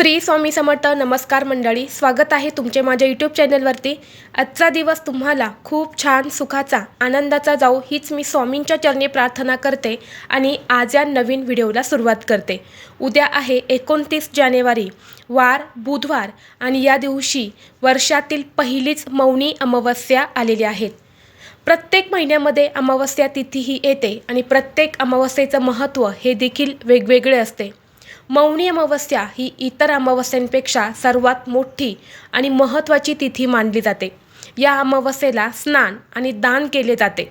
श्री स्वामी समर्थ नमस्कार मंडळी स्वागत आहे तुमचे माझ्या यूट्यूब चॅनलवरती आजचा दिवस तुम्हाला खूप छान सुखाचा आनंदाचा जाऊ हीच मी स्वामींच्या चरणी प्रार्थना करते आणि आज या नवीन व्हिडिओला सुरुवात करते. उद्या आहे एकोणतीस जानेवारी वार बुधवार आणि या दिवशी वर्षातील पहिलीच मौनी अमावस्या आलेली आहेत प्रत्येक महिन्यामध्ये अमावस्या तिथी ही येते आणि प्रत्येक अमावस्येचं महत्त्व हे देखील वेगवेगळे असते. मौनी अमावस्या ही इतर अमावस्यांपेक्षा सर्वात मोठी आणि महत्त्वाची तिथी मानली जाते. या अमावस्येला स्नान आणि दान केले जाते.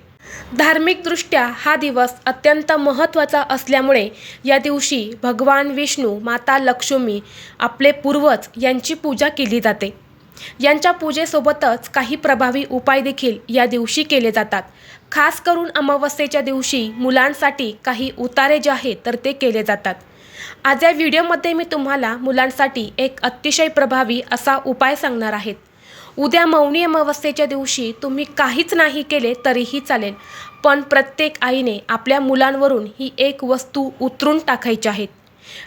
धार्मिकदृष्ट्या हा दिवस अत्यंत महत्त्वाचा असल्यामुळे या दिवशी भगवान विष्णू माता लक्ष्मी आपले पूर्वज यांची पूजा केली जाते. यांच्या पूजेसोबतच काही प्रभावी उपाय देखील या दिवशी केले जातात. खास करून अमावस्येच्या दिवशी मुलांसाठी काही उतारे जे आहेत तर ते केले जातात. आज या व्हिडिओमध्ये मी तुम्हाला मुलांसाठी एक अतिशय प्रभावी असा उपाय सांगणार आहेत उद्या मौनी अमावस्येच्या दिवशी तुम्ही काहीच नाही केले तरीही चालेल पण प्रत्येक आईने आपल्या मुलांवरून ही एक वस्तू उतरून टाकायची आहेत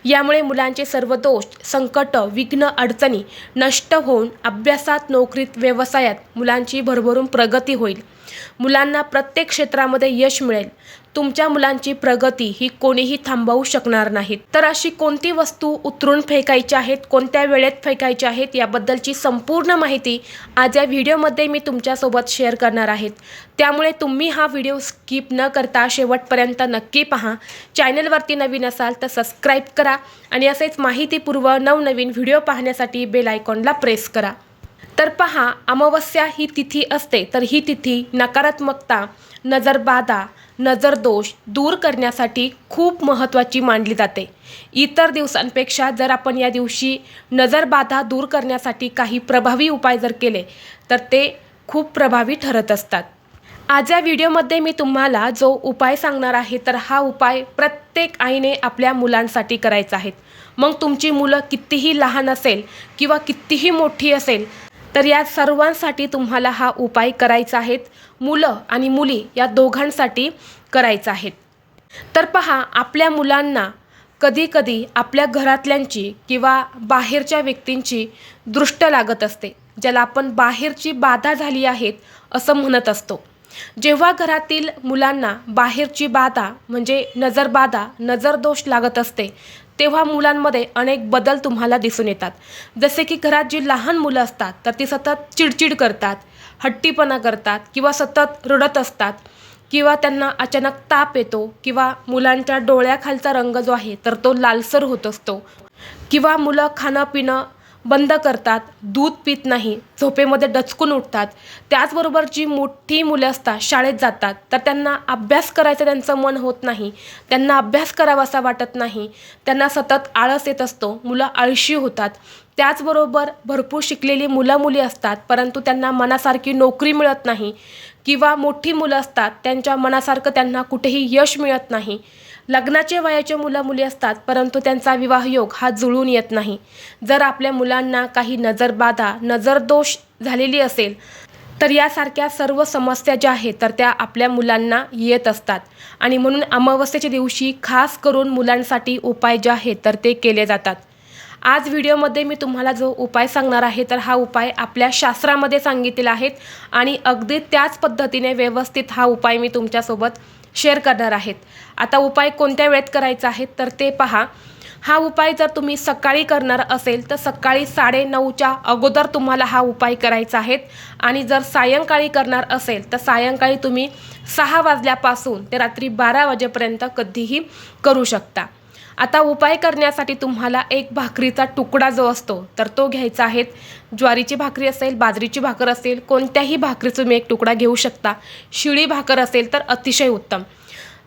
यामुळे मुलांचे सर्व दोष संकट विघ्न अडचणी नष्ट होऊन अभ्यासात नोकरीत व्यवसायात मुलांची भरभरून प्रगती होईल. मुलांना प्रत्येक क्षेत्रामध्ये यश मिळेल. तुमच्या मुलांची प्रगती ही कोणीही थांबवू शकणार नाहीत. तर अशी कोणती वस्तू उतरून फेकायची आहेत कोणत्या वेळेत फेकायची आहेत याबद्दलची संपूर्ण माहिती आज या व्हिडिओमध्ये मी तुमच्यासोबत शेअर करणार आहेत. त्यामुळे तुम्ही हा व्हिडिओ स्किप न करता शेवटपर्यंत नक्की पहा. चॅनलवरती नवीन असाल तर सबस्क्राईब करा आणि असेच माहितीपूर्व नवनवीन व्हिडिओ पाहण्यासाठी बेल आयकॉनला प्रेस करा. तर पहा अमावस्या ही तिथी असते तर ही तिथी नकारात्मकता नजरबाधा नजरदोष दूर करण्यासाठी खूप महत्त्वाची मानली जाते. इतर दिवसांपेक्षा जर आपण या दिवशी नजरबाधा दूर करण्यासाठी काही प्रभावी उपाय जर केले तर ते खूप प्रभावी ठरत असतात. आज या व्हिडिओमध्ये मी तुम्हाला जो उपाय सांगणार आहे तर हा उपाय प्रत्येक आईने आपल्या मुलांसाठी करायचा आहे. मग तुमची मुलं कितीही लहान असेल किंवा कितीही मोठी असेल तर या सर्वांसाठी तुम्हाला हा उपाय करायचा आहेत. मुलं आणि मुली या दोघांसाठी करायचा आहेत. तर पहा आपल्या मुलांना कधीकधी आपल्या घरातल्यांची किंवा बाहेरच्या व्यक्तींची दृष्ट लागत असते ज्याला आपण बाहेरची बाधा झाली आहेत असं म्हणत असतो. जेव्हा घरातील मुलांना बाहेरची बाधा म्हणजे नजरबाधा नजरदोष लागत असते तेव्हा मुलांमध्ये अनेक बदल तुम्हाला दिसून येतात. जसे की घरात जी लहान मुलं असतात तर ती सतत चिडचिड करतात हट्टीपणा करतात किंवा सतत रडत असतात किंवा त्यांना अचानक ताप येतो किंवा मुलांच्या डोळ्याखालचा रंग जो आहे तर तो लालसर होत असतो. किंवा मुलं खाणं पिणं बंद करतात दूध पित नाही झोपेमध्ये डचकून उठतात. त्याचबरोबर जी मोठी मुलं असतात शाळेत जातात तर त्यांना अभ्यास करायचं त्यांचं मन होत नाही. त्यांना अभ्यास करावासा वाटत नाही. त्यांना सतत आळस येत असतो मुलं आळशी होतात. त्याचबरोबर भरपूर शिकलेली मुलं मुली असतात परंतु त्यांना मनासारखी नोकरी मिळत नाही. किंवा मोठी मुलं असतात त्यांच्या मनासारखं त्यांना कुठेही यश मिळत नाही. लग्नाचे वयाचे मुलं मुली असतात परंतु त्यांचा विवाहयोग हा जुळून येत नाही. जर आपल्या मुलांना काही नजरबाधा नजरदोष झालेली असेल तर यासारख्या सर्व समस्या ज्या आहेत तर त्या आपल्या मुलांना येत असतात. आणि म्हणून अमावस्येच्या दिवशी खास करून मुलांसाठी उपाय जे आहेत तर ते केले जातात. आज व्हिडिओमध्ये मी तुम्हाला जो उपाय सांगणार आहे तर हा उपाय आपल्या शास्त्रामध्ये सांगितलेला आहेत आणि अगदी त्याच पद्धतीने व्यवस्थित हा उपाय मी तुमच्यासोबत शेअर करणार आहेत. आता उपाय कोणत्या वेळेत करायचा आहे? तर ते पहा. हा उपाय जर तुम्ही सकाळी करणार असेल तर सकाळी साडेनऊच्या अगोदर तुम्हाला हा उपाय करायचा आहे. आणि जर सायंकाळी करणार असेल तर सायंकाळी तुम्ही सहा वाजल्यापासून ते रात्री बारा वाजेपर्यंत कधीही करू शकता. आता उपाय करण्यासाठी तुम्हाला एक भाकरीचा तुकडा जो असतो तर तो घ्यायचा आहे. ज्वारीची भाकरी असेल बाजरीची भाकर असेल कोणत्याही भाकरीचा तुम्ही एक तुकडा घेऊ शकता. शिळी भाकर असेल तर अतिशय उत्तम.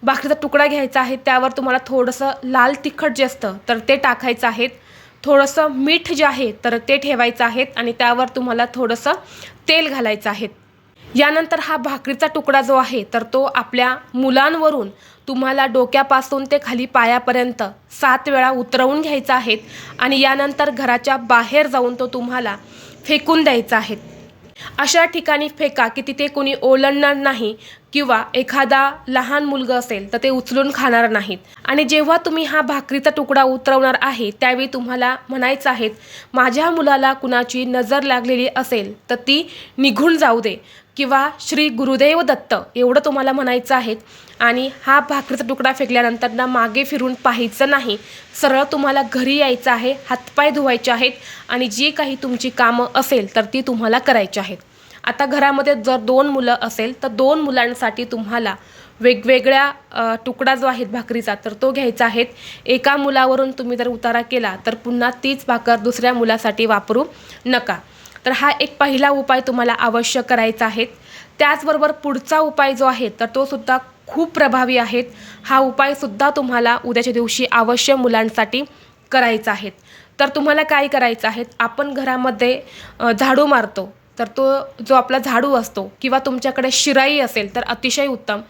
भाकरीचा तुकडा घ्यायचा आहे त्यावर तुम्हाला थोडंसं लाल तिखट जे असतं तर ते टाकायचं आहे. थोडंसं मीठ जे आहे तर ते ठेवायचं आहे आणि त्यावर तुम्हाला थोडंसं तेल घालायचं आहे. यानंतर हा भाकरीचा तुकडा जो आहे तर तो आपल्या मुलांवरून तुम्हाला डोक्यापासून ते खाली पायापर्यंत सात वेळा उतरवून घ्यायचा आहे आणि यानंतर घराच्या बाहेर जाऊन तो तुम्हाला फेकून द्यायचा आहे. अशा ठिकाणी फेका की तिथे कोणी ओलंडणार नाही. किंवा एखादा लहान मुलगा असेल तर ते उचलून खाणार नाहीत. आणि जेव्हा तुम्ही हा भाकरीचा तुकडा उतरवणार आहे त्यावेळी तुम्हाला म्हणायचं आहे माझ्या मुलाला कुणाची नजर लागलेली असेल तर ती निघून जाऊ दे. किंवा श्री गुरुदेव दत्त एवढं तुम्हाला म्हणायचं आहे. आणि हा भाकरीचा तुकडा फेकल्यानंतर ना मागे फिरून पाहायचं नाही. सरळ तुम्हाला घरी यायचं आहे हातपाय धुवायचे आहेत आणि जी काही तुमची कामं असेल तर ती तुम्हाला करायची आहेत. आता घरामध्ये जर दोन मुलं असेल तर दोन मुलांसाठी तुम्हाला वेगवेगळ्या तुकडा जो आहे भाकरीचा तर तो घ्यायचा आहे. एका मुलावरून तुम्ही जर उतारा केला तर पुन्हा तीच भाकर दुसऱ्या मुलासाठी वापरू नका. तर हा एक पहिला उपाय तुम्हाला अवश्य करायचा आहे. त्याचबरोबर पुढचा उपाय जो आहे तर तो सुद्धा खूप प्रभावी आहेत हा उपायसुद्धा तुम्हाला उद्याच्या दिवशी अवश्य मुलांसाठी करायचा आहे. तर तुम्हाला काय करायचं आहे? आपण घरामध्ये झाडू मारतो. तर तो जो आपला झाडू असतो किंवा तुमच्याकडे शिराई असेल तर अतिशय उत्तम.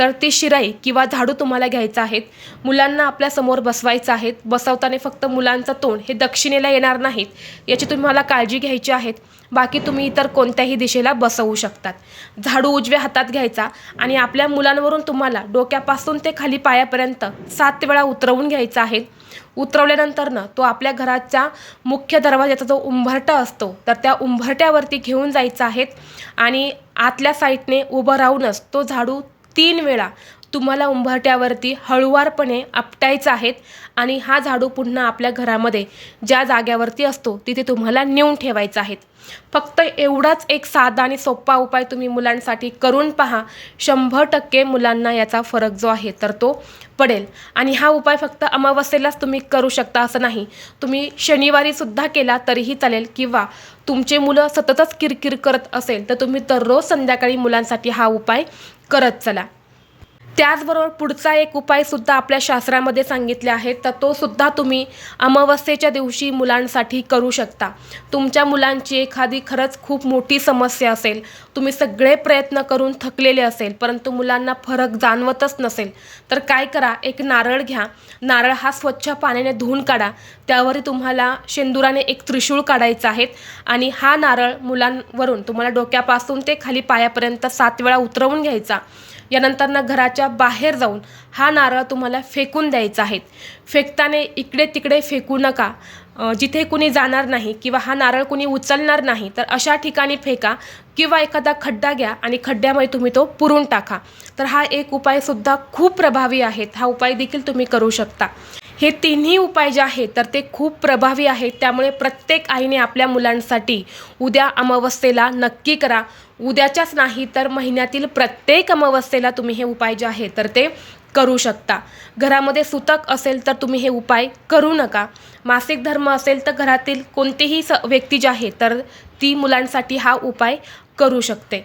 तर ती शिराई किंवा झाडू तुम्हाला घ्यायचं आहेत. मुलांना आपल्यासमोर बसवायचं आहेत. बसवताना फक्त मुलांचं तोंड हे दक्षिणेला येणार नाहीत याची तुम्हाला काळजी घ्यायची आहेत. बाकी तुम्ही इतर कोणत्याही दिशेला बसवू शकतात. झाडू उजव्या हातात घ्यायचा आणि आपल्या मुलांवरून तुम्हाला डोक्यापासून ते खाली पायापर्यंत सात वेळा उतरवून घ्यायचा आहे. उतरवल्यानंतर ना तो आपल्या घराच्या मुख्य दरवाजाचा जो उंबरटा असतो तर त्या उंबरट्यावरती घेऊन जायचा आहे आणि आतल्या साईडने उभं राहूनच तो झाडू तीन वेळा. तुम्हाला उंबरट्यावरती हळुवारपणे आपटायचं आहेत आणि हा झाडू पुन्हा आपल्या घरामध्ये ज्या जाग्यावरती असतो तिथे तुम्हाला नेऊन ठेवायचा आहेत. फक्त एवढाच एक साधा आणि सोपा उपाय तुम्ही मुलांसाठी करून पहा. शंभर टक्के मुलांना याचा फरक जो आहे तर तो पडेल. आणि हा उपाय फक्त अमावस्येलाच तुम्ही करू शकता असं नाही. तुम्ही शनिवारीसुद्धा केला तरीही चालेल किंवा तुमचे मुलं सततच किरकिर करत असेल तर तुम्ही दररोज संध्याकाळी मुलांसाठी हा उपाय करत चला. त्याचबरोबर पुढचा एक उपायसुद्धा आपल्या शास्त्रामध्ये सांगितले आहे तर तो सुद्धा तुम्ही अमावस्येच्या दिवशी मुलांसाठी करू शकता. तुमच्या मुलांची एखादी खरंच खूप मोठी समस्या असेल तुम्ही सगळे प्रयत्न करून थकलेले असेल परंतु मुलांना फरक जाणवतच नसेल तर काय करा एक नारळ घ्या. नारळ हा स्वच्छ पाण्याने धुवून काढा. त्यावरही तुम्हाला शेंदुराने एक त्रिशूळ काढायचा आहे आणि हा नारळ मुलांवरून तुम्हाला डोक्यापासून ते खाली पायापर्यंत सात वेळा उतरवून घ्यायचा. यानंतर ना घराच्या बाहेर जाऊन हा नारळ तुम्हाला फेकून द्यायचा आहे. फेकताना इकडे तिकडे फेकू नका. जिथे कुणी जाणार नाही किंवा हा नारळ कुणी उचलणार नाही तर अशा ठिकाणी फेका किंवा एखादा खड्डा घ्या आणि खड्ड्यामध्ये तुम्ही तो पुरून टाका. तर हा एक उपायसुद्धा खूप प्रभावी आहेत. हा उपाय देखील तुम्ही करू शकता. हे तिन्ही उपाय जे आहेत तर ते खूप प्रभावी आहेत. त्यामुळे प्रत्येक आईने आपल्या मुलांसाठी उद्या अमावस्येला नक्की करा. उद्याच्याच नाही तर महिन्यातील प्रत्येक अमावस्येला तुम्ही हे उपाय जे आहे तर ते करू शकता. घरामध्ये सुतक असेल तर तुम्ही हे उपाय करू नका. मासिक धर्म असेल तर घरातील कोणतीही स व्यक्ती जी आहे तर ती मुलांसाठी हा उपाय करू शकते.